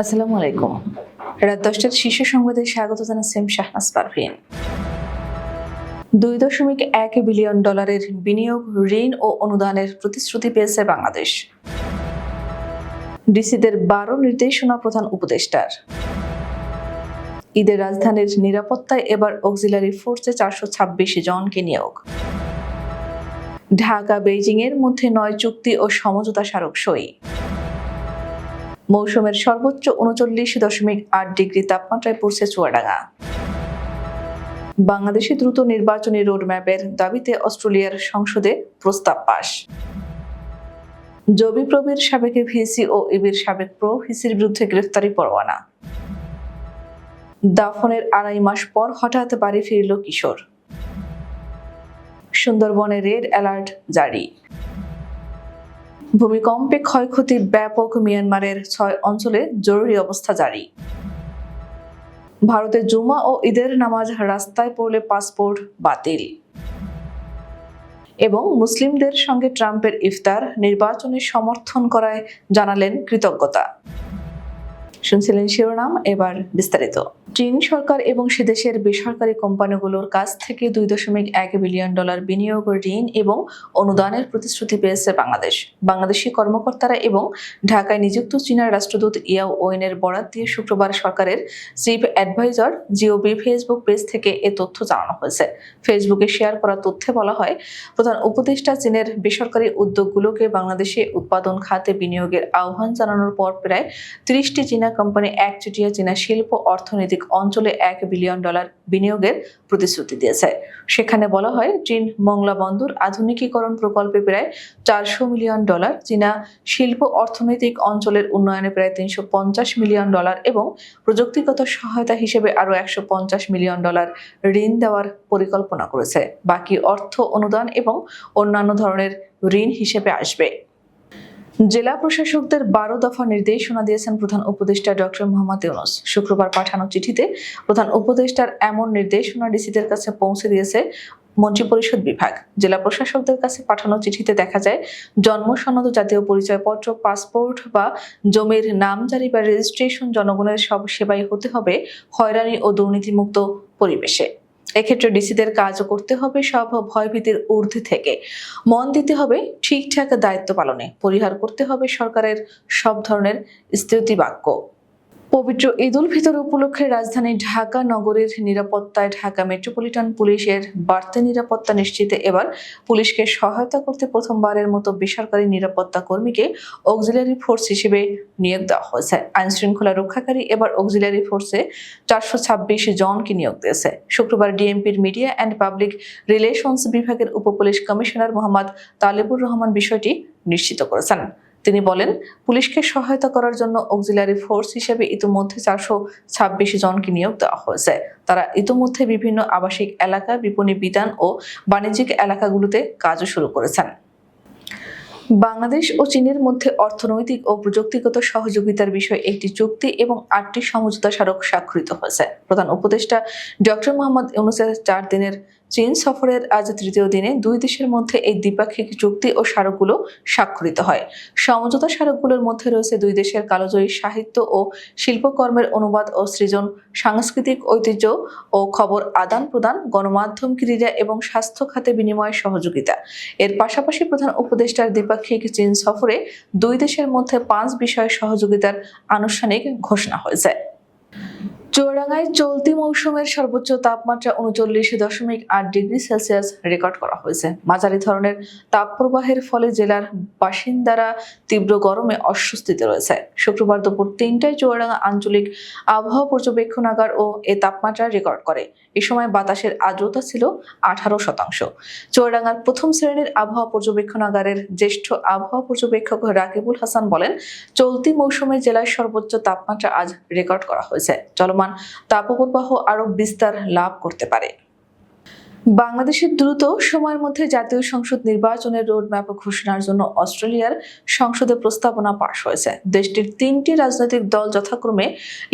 আসসালামু আলাইকুম। রাত দশটার শীর্ষ সংবাদে স্বাগত জানাচ্ছি আমি শাহনাজ পারভিন। দুই দশমিক এক বিলিয়ন ডলারের বিনিয়োগ, ঋণ ও অনুদানের প্রতিশ্রুতি পেয়েছে বাংলাদেশ। ডিসিদের বারো নির্দেশনা প্রধান উপদেষ্টার। ঈদের রাজধানীর নিরাপত্তায় এবার অক্সিলারি ফোর্সে চারশো ছাব্বিশ জনকে নিয়োগ। ঢাকা বেইজিং এর মধ্যে নয় চুক্তি ও সমঝোতা স্মারক সই মৌসুমের সর্বোচ্চ উনচল্লিশ দশমিক আট ডিগ্রি তাপমাত্রায় পড়ছে চুয়াডাঙ্গা। বাংলাদেশে দ্রুত নির্বাচনী রোডম্যাপের দাবিতে অস্ট্রেলিয়ার সংসদে প্রস্তাব পাশ। জবি প্রবীর সাবেক ভিসি ও ইবির সাবেক প্রো ভিসির বিরুদ্ধে গ্রেফতারি পরোয়ানা। দাফনের আড়াই মাস পর হঠাৎ বাড়ি ফিরল কিশোর। সুন্দরবনে রেড অ্যালার্ট জারি। ভূমিকম্পে ক্ষয়ক্ষতি ব্যাপক মিয়ানমারের ছয় অঞ্চলে জরুরি অবস্থা জারি। ভারতে জুমা ও ঈদের নামাজ রাস্তায় পড়লে পাসপোর্ট বাতিল। এবং মুসলিমদের সঙ্গে ট্রাম্পের ইফতার নির্বাচনে সমর্থন করায় জানালেন কৃতজ্ঞতা। শুনছিলেন শিরোনাম, এবার বিস্তারিত। চীন সরকার এবং সে দেশের বেসরকারি কোম্পানিগুলোর কাছ থেকে দুই দশমিক এক বিলিয়ন ডলার বিনিয়োগ, ঋণ এবং অনুদানের প্রতিশ্রুতি পেয়েছে বাংলাদেশ। বাংলাদেশি কর্মকর্তারা এবং ঢাকায় নিযুক্ত চীনের রাষ্ট্রদূত ইয়াও ওয়েনের বরাত দিয়ে শুক্রবার সরকারের chief adviser GOB Facebook page থেকে এ তথ্য জানানো হয়েছে। ফেসবুকে শেয়ার করা তথ্যে বলা হয়, প্রধান উপদেষ্টা চীনের বেসরকারি উদ্যোগগুলোকে বাংলাদেশে উৎপাদন, খাতে বিনিয়োগের আহ্বান জানানোর পর প্রায় ত্রিশটি চীনা কোম্পানি একচেটিয়া চীনা শিল্প অর্থনৈতিক অঞ্চলে এক বিলিয়ন ডলার বিনিয়োগের প্রতিশ্রুতি দিয়েছে। সেখানে বলা হয়, চীন মংলা বন্দর আধুনিকীকরণ প্রকল্পে প্রায় চারশো মিলিয়ন ডলার, চীনা শিল্প অর্থনৈতিক অঞ্চলের উন্নয়নে প্রায় তিনশো পঞ্চাশ মিলিয়ন ডলার এবং প্রযুক্তিগত সহায়তা হিসেবে আরও একশো পঞ্চাশ মিলিয়ন ডলার ঋণ দেওয়ার পরিকল্পনা করেছে। বাকি অর্থ অনুদান এবং অন্যান্য ধরনের ঋণ হিসেবে আসবে। জেলা প্রশাসকদের বারো দফা নির্দেশনা দিয়েছেন প্রধান উপদেষ্টা ডক্টর মোহাম্মদ ইউনুস। শুক্রবার পাঠানো চিঠিতে প্রধান উপদেষ্টার এমন নির্দেশনা ডিসিদের কাছে পৌঁছে দিয়েছে মন্ত্রিপরিষদ বিভাগ। জেলা প্রশাসকদের কাছে পাঠানো চিঠিতে দেখা যায়, জন্ম সনদ, জাতীয় পরিচয়পত্র, পাসপোর্ট বা জমির নামজারি বা রেজিস্ট্রেশন জনগণের সব সেবাই হতে হবে হয়রানি ও দুর্নীতিমুক্ত পরিবেশে। এক্ষেত্রে ডিসিদের কাজও করতে হবে, সব ভয়ভীতির ঊর্ধ্বে থেকে। মন দিতে হবে ঠিকঠাক দায়িত্ব পালনে। পরিহার করতে হবে সরকারের সব ধরনের স্তুতি বাক্য পবিত্র ঈদ উল ফিতর উপলক্ষে রাজধানী ঢাকা নগরের নিরাপত্তায় ঢাকা মেট্রোপলিটন পুলিশের বাড়তি নিরাপত্তা নিশ্চিতে এবার পুলিশকে সহায়তা করতে প্রথমবারের মতো বেসরকারি নিরাপত্তা কর্মীকে অক্সিলারি ফোর্স হিসেবে নিয়োগ দেওয়া হয়েছে। আইন শৃঙ্খলা রক্ষাকারী এবার অক্সিলারি ফোর্সে চারশো ছাব্বিশ জনকে নিয়োগ দিয়েছে। শুক্রবার ডিএমপির মিডিয়া অ্যান্ড পাবলিক রিলেশনস বিভাগের উপপুলিশ কমিশনার মোহাম্মদ তালেবুর রহমান বিষয়টি নিশ্চিত করেছেন। তিনি বলেন, পুলিশকে সহায়তা করার জন্য অক্সিলারি ফোর্স হিসেবে ইতিমধ্যে চারশো ছাব্বিশ জনকে নিয়োগ দেওয়া হয়েছে। তারা ইতিমধ্যে বিভিন্ন আবাসিক এলাকা, বিপণী বিধান ও বাণিজ্যিক এলাকাগুলোতে কাজও শুরু করেছেন। বাংলাদেশ ও চীনের মধ্যে অর্থনৈতিক ও প্রযুক্তিগত সহযোগিতার বিষয়ে একটি চুক্তি এবং আটটি সমঝোতা স্মারক স্বাক্ষরিত হয়েছে। প্রধান উপদেষ্টা ডক্টর মোহাম্মদ ইউনুসের চার দিনের চীন সফরের আজ তৃতীয় দিনে দুই দেশের মধ্যে এই দ্বিপাক্ষিক চুক্তি ও স্মারকগুলো স্বাক্ষরিত হয়। সমঝোতা স্মারকগুলোর মধ্যে রয়েছে দুই দেশের কালোজয়ী সাহিত্য ও শিল্পকর্মের অনুবাদ ও সৃজন, সাংস্কৃতিক ঐতিহ্য ও খবর আদান প্রদান, গণমাধ্যম ক্রীড়া এবং স্বাস্থ্য খাতে বিনিময় সহযোগিতা। এর পাশাপাশি প্রধান উপদেষ্টার দ্বিপাক্ষিক চীন সফরে দুই দেশের মধ্যে পাঁচ বিষয়ে সহযোগিতার আনুষ্ঠানিক ঘোষণা হয়েছে। চুয়াডাঙ্গায় চলতি মৌসুমের সর্বোচ্চ তাপমাত্রা উনচল্লিশ দশমিক আট ডিগ্রি সেলসিয়াস রেকর্ড করা হয়েছে। মাঝারি ধরনের তাপপ্রবাহের ফলে জেলার বাসিন্দারা তীব্র গরমে অস্বস্তিতে রয়েছে। শুক্রবার দুপুর তিনটায় চুয়াডাঙ্গা আঞ্চলিক আবহাওয়া পর্যবেক্ষণাগার ও এ তাপমাত্রা রেকর্ড করে। এ সময় বাতাসের আর্দ্রতা ছিল আঠারো শতাংশ। চুয়াডাঙ্গার প্রথম শ্রেণির আবহাওয়া পর্যবেক্ষণাগারের জ্যেষ্ঠ আবহাওয়া পর্যবেক্ষক রাকিবুল হাসান বলেন, চলতি মৌসুমে জেলার সর্বোচ্চ তাপমাত্রা আজ রেকর্ড করা হয়েছে। চলমান তাপপ্রবাহ আরও বিস্তার লাভ করতে পারে। বাংলাদেশের দ্রুত সময়ের মধ্যে জাতীয় সংসদ নির্বাচনের রোডম্যাপ ঘোষণার জন্য অস্ট্রেলিয়ার সংসদে প্রস্তাবনা পাশ হয়েছে। দেশটির তিনটি রাজনৈতিক দল যথাক্রমে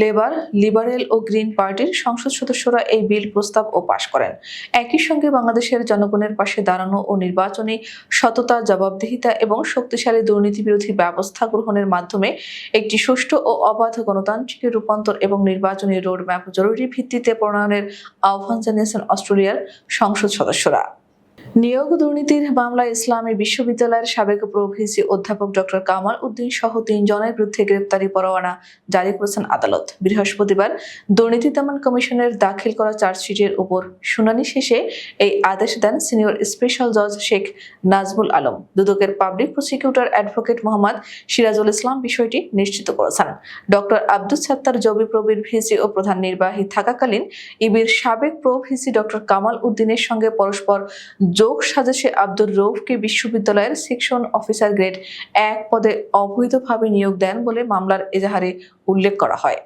লেবার, লিবারেল ও গ্রিন পার্টির সংসদ সদস্যরা এই বিল প্রস্তাব ও পাশ করেন। একই সঙ্গে বাংলাদেশের জনগণের পাশে দাঁড়ানো ও নির্বাচনী সততা, জবাবদিহিতা এবং শক্তিশালী দুর্নীতি বিরোধী ব্যবস্থা গ্রহণের মাধ্যমে একটি সুষ্ঠু ও অবাধ গণতান্ত্রিক রূপান্তর এবং নির্বাচনী রোডম্যাপ জরুরি ভিত্তিতে প্রণয়নের আহ্বান জানিয়েছেন অস্ট্রেলিয়ার সংসদ সদস্যরা নিয়োগ দুর্নীতির মামলায় ইসলামী বিশ্ববিদ্যালয়ের সাবেক প্রভিসি অধ্যাপক ডক্টর কামাল উদ্দিন সহ তিনজনের বিরুদ্ধে গ্রেপ্তারি পরোয়ানা জারি করেছেন আদালত। বৃহস্পতিবার দুর্নীতি দমন কমিশনের দাখিল করা চার্জশিটের উপর শুনানি শেষে এই আদেশ দেন সিনিয়র স্পেশাল জজ শেখ নাজমুল আলম। দুদকের public prosecutor advocate Mohammad Sirajul Islam বিষয়টি নিশ্চিত করেছেন। ডক্টর আব্দুল সাত্তার জবি প্রবীর ভিসি ও প্রধান নির্বাহী থাকাকালীন ইবির সাবেক প্রো ভিসি ডক্টর কামাল উদ্দিনের সঙ্গে পরস্পর যোগ সাজেশে আব্দুর রৌফকে বিশ্ববিদ্যালয়ের সেকশন অফিসার গ্রেড এক পদে অবৈধভাবে নিয়োগ দেন বলে মামলার এজাহারে উল্লেখ করা হয়।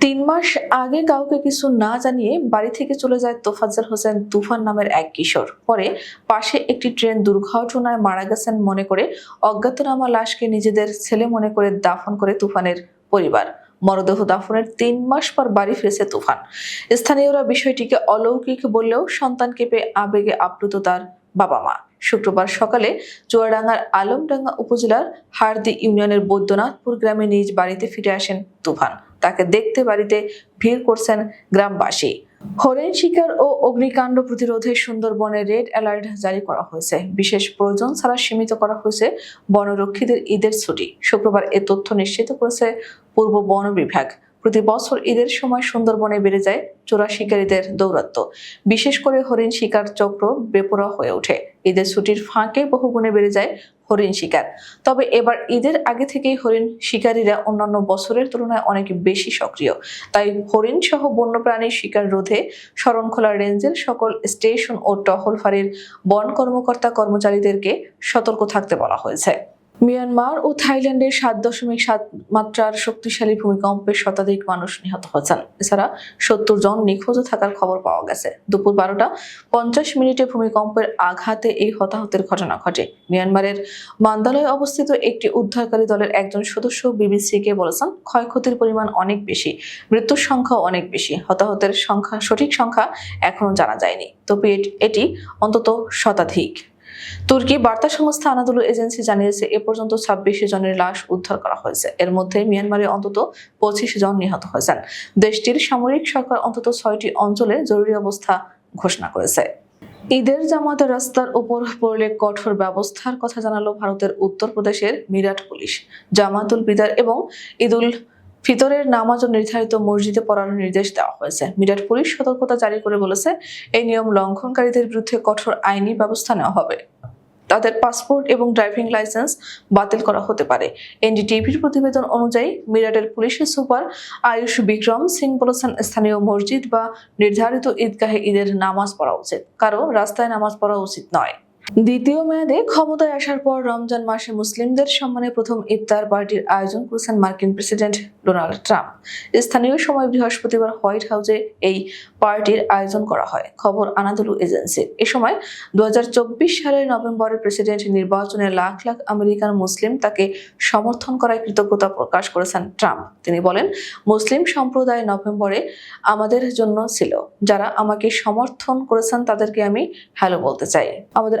তিন মাস আগে কাউকে কিছু না জানিয়ে বাড়ি থেকে চলে যায় তোফাজ্জল হোসেন তুফান নামের এক কিশোর। পরে পাশে একটি ট্রেন দুর্ঘটনায় মারা গেছেন মনে করে অজ্ঞাতনামা লাশকে নিজেদের ছেলে মনে করে দাফন করে তুফানের পরিবার। মরদেহ দাফনের তিন মাস পর বাড়ি ফিরেছে তুফান। স্থানীয়রা বিষয়টিকে অলৌকিক বললেও সন্তানকে পেয়ে আবেগে আপ্লুত তার বাবা মা। শুক্রবার সকালে চুয়াডাঙ্গার আলমডাঙ্গা উপজেলার হারদি ইউনিয়নের বৈদ্যনাথপুর গ্রামে নিজ বাড়িতে ফিরে আসেন তুফান। তাকে দেখতে বাড়িতে ভিড় করছেন গ্রামবাসী। হরিণ শিকার ও অগ্নিকাণ্ড প্রতিরোধে সুন্দরবনে রেড অ্যালার্ট জারি করা হয়েছে। বিশেষ প্রয়োজন ছাড়া সীমিত করা হয়েছে বনরক্ষীদের ঈদের ছুটি। শুক্রবার এ তথ্য নিশ্চিত করেছে পূর্ব বন বিভাগ। প্রতি বছর ঈদের সময় সুন্দরবনে বেড়ে যায় চোরা শিকারীদের দৌরাত্ম্য। বিশেষ করে হরিণ শিকার চক্র বেপরোয়া হয়ে ওঠে। ঈদের ছুটির ফাঁকে বহুগুণে বেড়ে যায় হরিণ শিকার। তবে এবার ঈদের আগে থেকেই হরিণ শিকারীরা অন্যান্য বছরের তুলনায় অনেক বেশি সক্রিয়। তাই হরিণ সহ বন্যপ্রাণীর শিকার রোধে শরণখোলা রেঞ্জের সকল স্টেশন ও টহল ফাঁড়ির বন কর্মকর্তা কর্মচারীদেরকে সতর্ক থাকতে বলা হয়েছে। মিয়ানমার ও থাইল্যান্ডের সাত দশমিক সাত মাত্রার শক্তিশালী ভূমিকম্পে শতাধিক মানুষ নিহত হয়েছেন। এছাড়া সত্তর জন নিখোঁজ থাকার খবর পাওয়া গেছে। দুপুর বারোটা পঞ্চাশ মিনিটে ভূমিকম্পের আঘাতে এই হতাহতের ঘটনা ঘটে। মিয়ানমারের মান্দালয়ে অবস্থিত একটি উদ্ধারকারী দলের একজন সদস্য বিবিসিকে বলেছেন, ক্ষয়ক্ষতির পরিমাণ অনেক বেশি, মৃত্যুর সংখ্যাও অনেক বেশি, হতাহতের সংখ্যা, সঠিক সংখ্যা এখনও জানা যায়নি। তবে এটি অন্তত শতাধিক। তুর্কি বার্তা সংস্থা আনাদুলু এজেন্সি জানিয়েছে, এ পর্যন্ত ছাব্বিশ জনের লাশ উদ্ধার করা হয়েছে। এর মধ্যে মিয়ানমারে অন্তত পঁচিশ জন নিহত হয়েছেন। দেশটির সামরিক সরকার অন্তত ছয়টি অঞ্চলে জরুরি অবস্থা ঘোষণা করেছে। ঈদের জামাতে রাস্তার উপর পড়লে কঠোর ব্যবস্থার কথা জানালো ভারতের উত্তরপ্রদেশের মিরাট পুলিশ। জামাতুল বিদার এবং ঈদুল ফিতরের নামাজও নির্ধারিত মসজিদে পড়ার নির্দেশ দেওয়া হয়েছে। মিরাট পুলিশ সতর্কতা জারি করে বলেছে, এই নিয়ম লঙ্ঘনকারীদের বিরুদ্ধে কঠোর আইনি ব্যবস্থা নেওয়া হবে। তাদের পাসপোর্ট এবং ড্রাইভিং লাইসেন্স বাতিল করা হতে পারে। এনডিটিভির প্রতিবেদন অনুযায়ী মিরাটের পুলিশের সুপার আয়ুষ বিক্রম সিং বলেছেন, স্থানীয় মসজিদ বা নির্ধারিত ঈদগাহে ঈদের নামাজ পড়া উচিত। কারও রাস্তায় নামাজ পড়া উচিত নয়। দ্বিতীয় মেয়াদে ক্ষমতায় আসার পর রমজান মাসে মুসলিমদের সম্মানে প্রথম ইফতার পার্টির আয়োজন করেছেন মার্কিন প্রেসিডেন্ট ডোনাল্ড ট্রাম্প। স্থানীয় সময় বৃহস্পতিবার হোয়াইট হাউসে এই পার্টির আয়োজন করা হয়। খবর আনাদুলু এজেন্সির এ সময় দু হাজার চব্বিশ সালের নভেম্বরে প্রেসিডেন্ট নির্বাচনে লাখ লাখ আমেরিকান মুসলিম তাকে সমর্থন করায় কৃতজ্ঞতা প্রকাশ করেছেন ট্রাম্প। তিনি বলেন, মুসলিম সম্প্রদায় নভেম্বরে আমাদের জন্য ছিল। যারা আমাকে সমর্থন করেছেন তাদেরকে আমি হ্যালো বলতে চাই। আমাদের